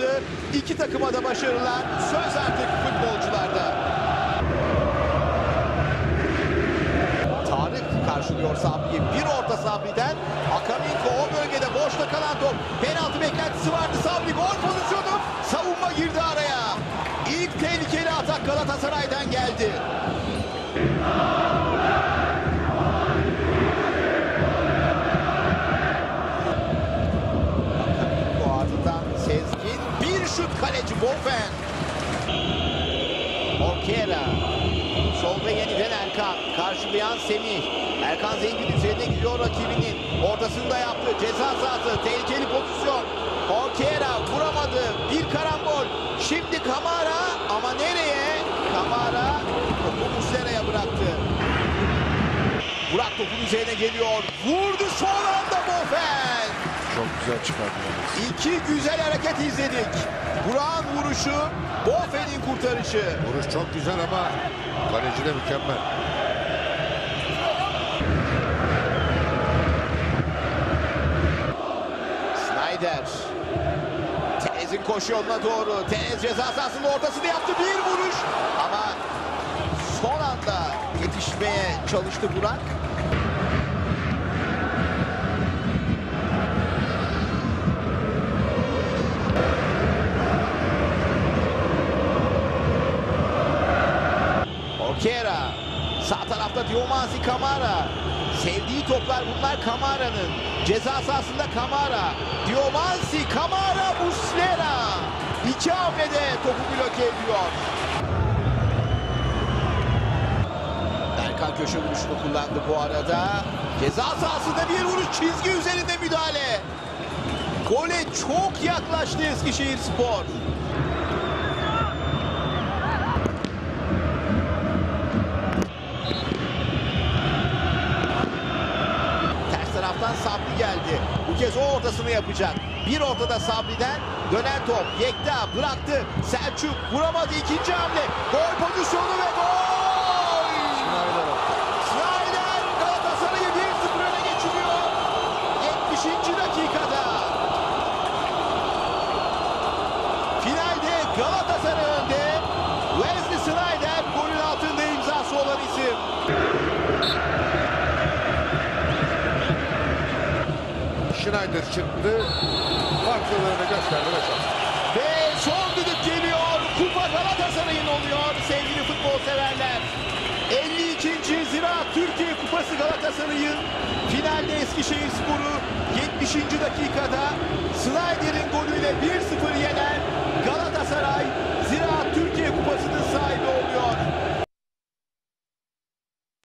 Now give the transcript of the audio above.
yaptı. İki takıma da başarılar. Söz artık futbolcularda. Tarık karşılıyor Sabri'yi. Bir orta Sabri'den. Akaminko o bölgede boşta kalan top. Penaltı beklentisi vardı. Sabri gol pozisyonu. Savunma girdi araya. İlk tehlikeli atak Galatasaray'dan geldi. Bofen. Orkera. Solda yeniden Erkan. Karşılayan Semih. Erkan Zengin üzerine gidiyor rakibinin. Ortasında yaptı. Ceza sahası. Tehlikeli pozisyon. Orkera vuramadı. Bir karambol. Şimdi Kamara ama nereye? Kamara topu Muslera'ya bıraktı. Burak topun üzerine geliyor. Vurdu son anda Bofen. Çok güzel çıkardı. İki güzel hareket izledik. Burak'ın vuruşu, Bofen'in kurtarışı. Vuruş çok güzel ama kaleci de mükemmel. Snyder. Tenez'in koşu yoluna doğru. Tenez ceza sahasının ortasını yaptı. Bir vuruş. Ama son anda yetişmeye çalıştı Burak. Orkera. Sağ tarafta Diomansi Kamara. Sevdiği toplar bunlar Kamara'nın. Ceza sahasında Kamara. Diomansi Kamara Muslera. İki hamlede topu bloke ediyor. Erkan köşe vuruşunu kullandı bu arada. Ceza sahasında bir vuruş çizgi üzerinde müdahale. Gole çok yaklaştı Eskişehir Spor. Taraftan Sabri geldi. Bu kez o ortasını yapacak. Bir ortada Sabri'den dönen top. Yekta bıraktı. Selçuk vuramadı ikinci hamle. Gol pozisyonu ve gol! Attı. Snyder Galatasaray'ı 1-0 öne geçiriyor. 70. dakikada. Finalde Galatasaray Schneider çıktı. Farklılığını gösterdi ve şans. Ve son düdük geliyor. Kupa Galatasaray'ın oluyor sevgili futbol severler. 52. Ziraat Türkiye Kupası Galatasaray'ın finalde Eskişehir Sporu 70. dakikada Snyder'in golüyle 1-0 yener.